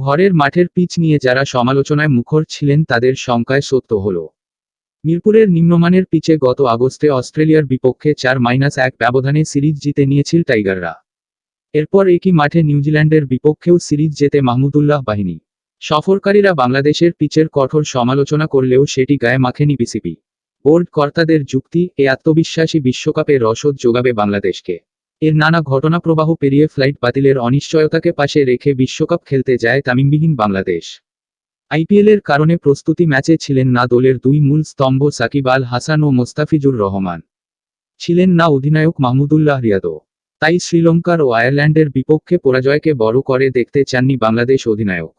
ঘরের মাঠের পিচ নিয়ে যারা সমালোচনায় মুখর ছিলেন তাদের শঙ্কায় সত্য হল। মিরপুরের নিম্নমানের পিচে গত আগস্টে অস্ট্রেলিয়ার বিপক্ষে চার মাইনাস এক ব্যবধানে সিরিজ জিতে নিয়েছিল টাইগাররা। এরপর একই মাঠে নিউজিল্যান্ডের বিপক্ষেও সিরিজ জেতে মাহমুদুল্লাহ বাহিনী। সফরকারীরা বাংলাদেশের পিচের কঠোর সমালোচনা করলেও সেটি গায়ে মাখেনি বিসিবি। বোর্ড কর্তাদের যুক্তি, এ আত্মবিশ্বাসী বিশ্বকাপে রসদ যোগাবে বাংলাদেশকে। এর নানা ঘটনা প্রবাহ পেরিয়ে ফ্লাইট বাতিলের অনিশ্চয়তাকে পাশে রেখে বিশ্বকাপ খেলতে যায় তামিমবিহীন বাংলাদেশ। আইপিএলের কারণে প্রস্তুতি ম্যাচে ছিলেন না দলের দুই মূল স্তম্ভ সাকিব আল হাসান ও মোস্তাফিজুর রহমান। ছিলেন না অধিনায়ক মাহমুদুল্লাহ রিয়াদও। তাই শ্রীলঙ্কার ও আয়ারল্যান্ডের বিপক্ষে পরাজয়কে বড় করে দেখতে চাননি বাংলাদেশ অধিনায়ক।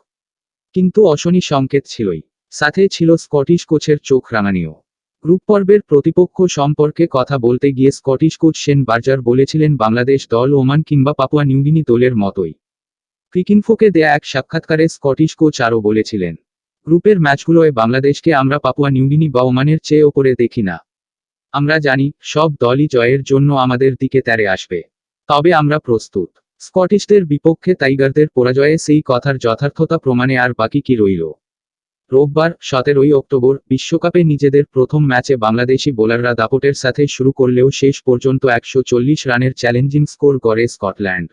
কিন্তু অশনি সংকেত ছিলই। সাথে ছিল স্কটিশ কোচের চোখ রাঙানিও। গ্রুপ পর্বের প্রতিপক্ষ সম্পর্কে কথা বলতে গিয়ে স্কটিশ কোচ সেন বার্জার বলেছিলেন, বাংলাদেশ দল ওমান কিংবা পাপুয়া নিউগিনি দলের মতোই। ক্রিকিনফোকে দেয়া এক সাক্ষাৎকারে স্কটিশ কোচ আরও বলেছিলেন, গ্রুপের ম্যাচগুলোয় বাংলাদেশকে আমরা পাপুয়া নিউগিনি বা ওমানের চেয়ে ওপরে দেখি না। আমরা জানি, সব দলই জয়ের জন্য আমাদের দিকে তেরে আসবে। তবে আমরা প্রস্তুত। স্কটিশদের বিপক্ষে টাইগারদের পরাজয়ে সেই কথার যথার্থতা প্রমাণে আর বাকি কি রইল? রোববার, সতেরোই অক্টোবর, বিশ্বকাপে নিজেদের প্রথম ম্যাচে বাংলাদেশি বোলাররা দাপটের সাথে শুরু করলেও শেষ পর্যন্ত একশো চল্লিশ রানের চ্যালেঞ্জিং স্কোর করে স্কটল্যান্ড।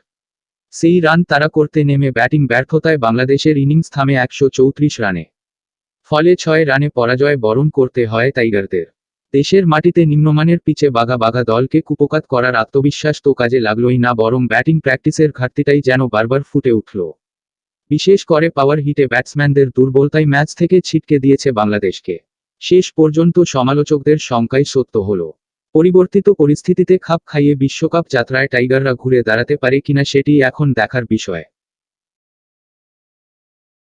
সেই রান তারা করতে নেমে ব্যাটিং ব্যর্থতায় বাংলাদেশের ইনিংস থামে একশো চৌত্রিশ রানে। ফলে ছয় রানে পরাজয় বরণ করতে হয় টাইগারদের। দেশের মাটিতে নিম্নমানের পিচে বাঘা বাঘা দলকে কুপকাত করার আত্মবিশ্বাস তো কাজে লাগলোই না, বরং ব্যাটিং প্র্যাকটিসের ঘাটতিটাই যেন বারবার ফুটে উঠল। বিশেষ করে পাওয়ার হিটে ব্যাটসম্যানদের দুর্বলতাই ম্যাচ থেকে ছিটকে দিয়েছে বাংলাদেশকে। শেষ পর্যন্ত সমালোচকদের শঙ্কাই সত্য হল। পরিবর্তিত পরিস্থিতিতে খাপ খাইয়ে বিশ্বকাপ যাত্রায় টাইগাররা ঘুরে দাঁড়াতে পারে কিনা সেটি এখন দেখার বিষয়।